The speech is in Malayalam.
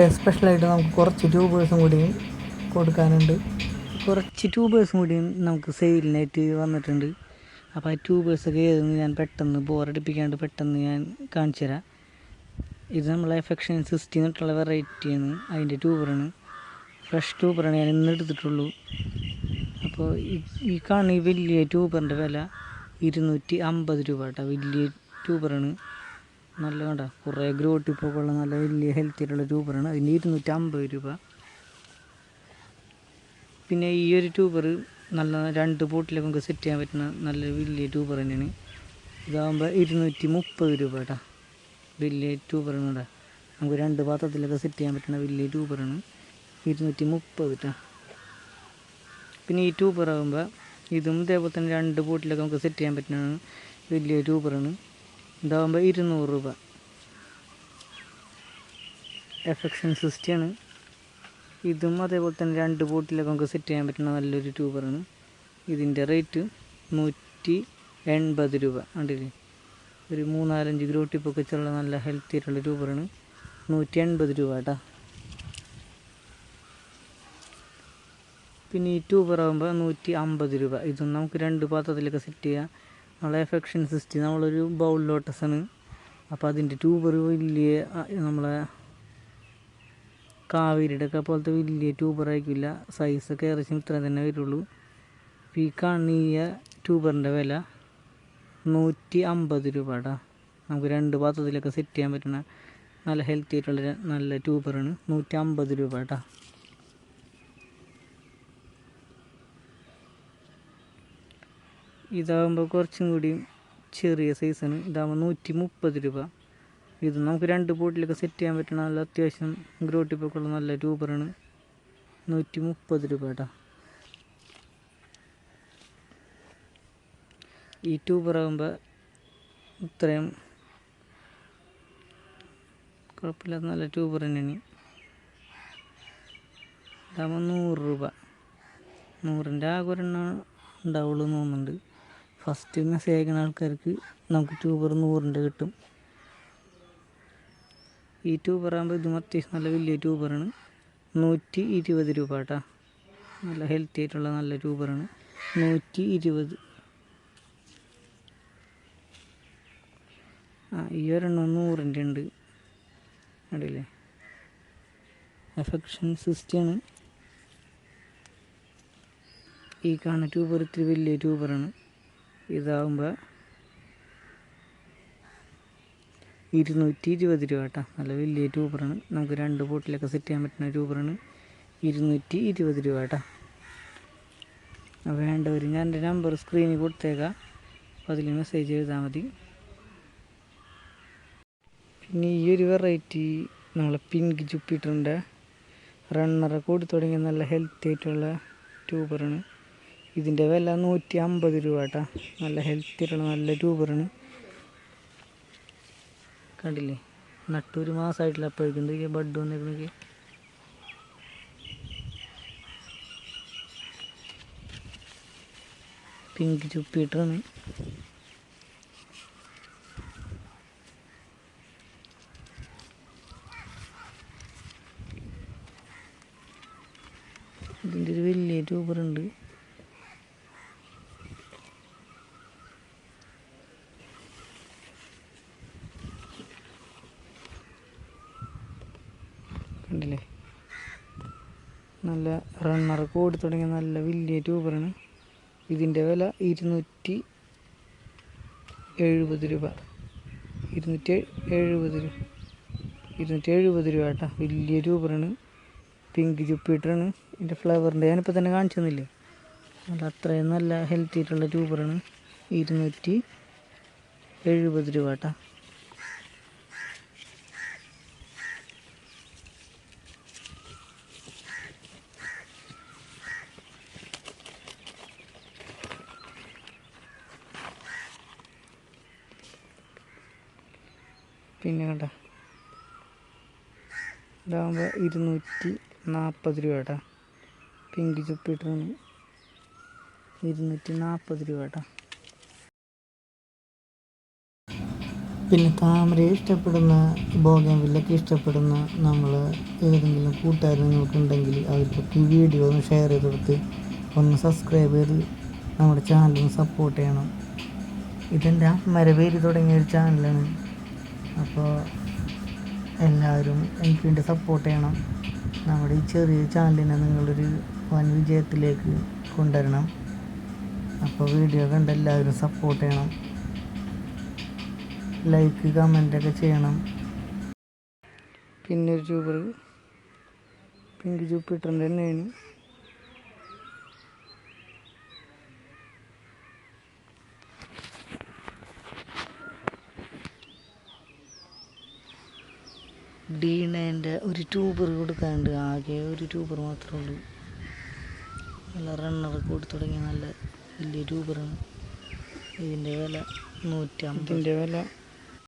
സൺഡേ സ്പെഷ്യലായിട്ട് നമുക്ക് കുറച്ച് ട്യൂബേഴ്സും കൂടിയും കൊടുക്കാനുണ്ട്. കുറച്ച് ട്യൂബേഴ്സും കൂടിയും നമുക്ക് സെയിലിനായിട്ട് വന്നിട്ടുണ്ട്. അപ്പോൾ ആ ട്യൂബേഴ്സൊക്കെ ഏതെന്ന് ഞാൻ പെട്ടെന്ന് ബോറടിപ്പിക്കാണ്ട് പെട്ടെന്ന് ഞാൻ കാണിച്ചു തരാം. ഇത് നമ്മളെ എഫെക്ഷൻ സിസ്റ്റി എന്നിട്ടുള്ള വെറൈറ്റിയാണ് അതിന്റെ ട്യൂബറാണ് ഫ്രഷ് ട്യൂബറാണ് ഞാൻ ഇന്ന് എടുത്തിട്ടുള്ളൂ. അപ്പോൾ ഈ കാണുന്ന ഈ വലിയ ട്യൂബറിന്റെ വില ഇരുന്നൂറ്റി അമ്പത് രൂപ കേട്ടോ. വലിയ ട്യൂബറാണ് നല്ല കണ്ട കുറേ ഗ്രോട്ടി ഉള്ള നല്ല വലിയ ഹെൽത്തി ആയിട്ടുള്ള ട്യൂബറാണ്. അതിന് ഇരുന്നൂറ്റി അമ്പത് രൂപ. പിന്നെ ഈ ഒരു ട്യൂബർ നല്ല രണ്ട് ബോട്ടിലൊക്കെ നമുക്ക് സെറ്റ് ചെയ്യാൻ പറ്റുന്ന നല്ല വലിയ ട്യൂബർ തന്നെയാണ്. ഇതാകുമ്പോൾ ഇരുന്നൂറ്റി മുപ്പത് രൂപ കേട്ടോ വലിയ ട്യൂബറാണ് കേട്ടോ. നമുക്ക് രണ്ട് പാത്രത്തിലൊക്കെ സെറ്റ് ചെയ്യാൻ പറ്റുന്ന വലിയ ട്യൂബറാണ്. ഇരുന്നൂറ്റി മുപ്പത് കേട്ടോ പിന്നെ ഈ ട്യൂബർ ആകുമ്പോൾ ഇതും ഇതേപോലെ തന്നെ രണ്ട് ബോട്ടിലൊക്കെ നമുക്ക് സെറ്റ് ചെയ്യാൻ പറ്റുന്നതാണ് വലിയ ട്യൂബറാണ്. ഇതാകുമ്പോൾ ഇരുന്നൂറ് രൂപ. എഫക്ഷൻ സിസ്റ്റിയാണ് ഇതും അതേപോലെ തന്നെ രണ്ട് ബോട്ടിലൊക്കെ നമുക്ക് സെറ്റ് ചെയ്യാൻ പറ്റുന്ന നല്ലൊരു ട്യൂബറാണ് ഇതിന്റെ റേറ്റ് നൂറ്റി എൺപത് രൂപ. കണ്ടില്ലേ? ഒരു മൂന്നാലഞ്ച് ഗ്രോ ടിപ്പൊക്കെ വെച്ചുള്ള നല്ല ഹെൽത്തി ആയിട്ടുള്ള ട്യൂബറാണ് നൂറ്റി എൺപത് രൂപ കേട്ടോ പിന്നെ ഈ ട്യൂബർ ആകുമ്പോൾ നൂറ്റി അമ്പത് രൂപ. ഇതും നമുക്ക് രണ്ട് പാത്രത്തിലൊക്കെ സെറ്റ് ചെയ്യാം. നമ്മളെ എഫെക്ഷൻ സിസ്റ്റം നമ്മളൊരു ബൗൾ ലോട്ടസാണ്. അപ്പോൾ അതിന്റെ ട്യൂബർ വലിയ നമ്മളെ കാവേരിയുടെ ഒക്കെ പോലത്തെ വലിയ ട്യൂബർ ആയിരിക്കില്ല. സൈസൊക്കെ ഏകദേശം ഇത്ര തന്നെ വരുള്ളൂ. ഈ കണ്ണീയ ട്യൂബറിന്റെ വില നൂറ്റി അമ്പത് രൂപ കേട്ടോ നമുക്ക് രണ്ട് പാത്രത്തിലൊക്കെ സെറ്റ് ചെയ്യാൻ പറ്റുന്ന നല്ല ഹെൽത്തി ആയിട്ടുള്ള നല്ല ട്യൂബറാണ് നൂറ്റി അമ്പത് രൂപ ഇതാകുമ്പോൾ കുറച്ചും കൂടി ചെറിയ സൈസാണ് ഇതാകുമ്പോൾ നൂറ്റി മുപ്പത് രൂപ. ഇത് നമുക്ക് രണ്ട് ബോട്ടിലൊക്കെ സെറ്റ് ചെയ്യാൻ പറ്റണ നല്ല അത്യാവശ്യം ഗ്രോട്ടിപ്പൊക്കെയുള്ള നല്ല രൂപറാണ് നൂറ്റി മുപ്പത് രൂപ കേട്ടോ ഈ ട്യൂബറാകുമ്പോൾ ഇത്രയും കുഴപ്പമില്ലാത്ത നല്ല ട്യൂബർ തന്നെയാണ്. ഇതാകുമ്പോൾ നൂറ് രൂപ. നൂറിന്റെ ആകെ ഉണ്ടാവുള്ളൂ എന്ന് തോന്നുന്നുണ്ട്. ഫസ്റ്റ് മെസ്സേജ് അയക്കുന്ന ആൾക്കാർക്ക് നമുക്ക് ട്യൂബർ നൂറിന്റെ കിട്ടും. ഈ ട്യൂബർ ആകുമ്പോൾ ഇതും അത്യാവശ്യം നല്ല വലിയ ട്യൂബറാണ് നൂറ്റി ഇരുപത് രൂപ കേട്ടോ നല്ല ഹെൽത്തി ആയിട്ടുള്ള നല്ല ട്യൂബറാണ് നൂറ്റി ഇരുപത് ആ ഈ ഒരെണ്ണം നൂറിന്റെ ഉണ്ട്. അടിയില്ലേ? എഫെക്ഷൻ സിസ്റ്റിയാണ് ഈ കാണുന്ന ട്യൂബർ ഇത്തിരി വലിയ ട്യൂബറാണ് ഇതാകുമ്പോൾ ഇരുന്നൂറ്റി ഇരുപത് രൂപ കേട്ടോ. നല്ല വലിയ ട്യൂബറാണ് നമുക്ക് രണ്ട് ബോട്ടിലൊക്കെ സെറ്റ് ചെയ്യാൻ പറ്റുന്ന ട്യൂബറാണ് ഇരുന്നൂറ്റി ഇരുപത് രൂപ കേട്ടോ. അപ്പോൾ വേണ്ടവർ ഞാൻ എന്റെ നമ്പർ സ്ക്രീനിൽ കൊടുത്തേക്കാം. അപ്പോൾ അതിൽ മെസ്സേജ് എഴുതാൽ മതി. പിന്നെ ഈ ഒരു വെറൈറ്റി നമ്മളെ പിങ്ക് ജുപ്പിറ്ററിന്റെ റണ്ണറൊക്കെ കൂടി തുടങ്ങിയ നല്ല ഹെൽത്തി ആയിട്ടുള്ള ട്യൂബറാണ്. ഇതിന്റെ വില നൂറ്റി അമ്പത് രൂപ കേട്ടോ നല്ല ഹെൽത്തി ആയിട്ടുള്ള നല്ല ട്യൂബറാണ് കണ്ടില്ലേ? നട്ടൊരു മാസമായിട്ടില്ല അപ്പോഴേക്കും. ബഡ് വന്നേക്കുന്നൊക്കെ പിങ്ക് ചുപ്പിയിട്ടാണ്. ഇതിന്റെ ഒരു വലിയ ട്യൂബറുണ്ട് കണ്ടില്ലേ നല്ല റണ്ണർ കൂടി തുടങ്ങിയ നല്ല വലിയ ട്യൂബറാണ് ഇതിന്റെ വില ഇരുന്നൂറ്റി എഴുപത് രൂപ. ഇരുന്നൂറ്റി എഴുപത് രൂപ. ഇരുന്നൂറ്റി എഴുപത് രൂപ കേട്ടോ വലിയ ട്യൂബറാണ് പിങ്ക് ജുപ്പിട്ടറാണ് ഇതിന്റെ ഫ്ലേവറിന്റെ ഞാനിപ്പോൾ തന്നെ കാണിച്ചു തന്നില്ലേ? നല്ല അത്രയും നല്ല ഹെൽത്തി ആയിട്ടുള്ള ട്യൂബറാണ് ഇരുന്നൂറ്റി എഴുപത് രൂപ കേട്ടോ പിന്നെ കണ്ട? ഇതാകുമ്പോൾ ഇരുന്നൂറ്റി നാൽപ്പത് രൂപ കേട്ടോ പിങ്ക് ചുപ്പിട്ടറിന് ഇരുന്നൂറ്റി നാൽപ്പത് രൂപ കേട്ടോ പിന്നെ താമരയെ ഇഷ്ടപ്പെടുന്ന ബോഗൻവില്ലൊക്കെ ഇഷ്ടപ്പെടുന്ന നമ്മൾ ഏതെങ്കിലും കൂട്ടുകാർ നിങ്ങൾക്കുണ്ടെങ്കിൽ അവർക്കൊക്കെ ഈ വീഡിയോ ഒന്ന് ഷെയർ ചെയ്ത് കൊടുത്ത് ഒന്ന് സബ്സ്ക്രൈബ് ചെയ്ത് നമ്മുടെ ചാനലൊന്ന് സപ്പോർട്ട് ചെയ്യണം. ഇതെന്റെ അമ്മര പേര് തുടങ്ങിയ ഒരു ചാനലാണ്. അപ്പോൾ എല്ലാവരും എനിക്ക് വേണ്ടി സപ്പോർട്ട് ചെയ്യണം. നമ്മുടെ ഈ ചെറിയ ചാനലിനെ നിങ്ങളൊരു വൻ വിജയത്തിലേക്ക് കൊണ്ടുവരണം. അപ്പോൾ വീഡിയോ കണ്ട് എല്ലാവരും സപ്പോർട്ട് ചെയ്യണം. ലൈക്ക് കമന്റൊക്കെ ചെയ്യണം. പിന്നെ ഒരു ട്യൂബർ പിങ്ക് ജൂപ്പിറ്ററിന്റെ തന്നെയാണ്. ഡീണേന്റെ ഒരു ട്യൂബർ കൊടുക്കാണ്ട് ആകെ ഒരു ട്യൂബർ മാത്രമേ ഉള്ളൂ. നല്ല റണ്ണർ കൊടുത്തു തുടങ്ങിയ നല്ല വലിയ ട്യൂബറാണ്. ഇതിന്റെ വില നൂറ്റമ്പതിന്റെ വില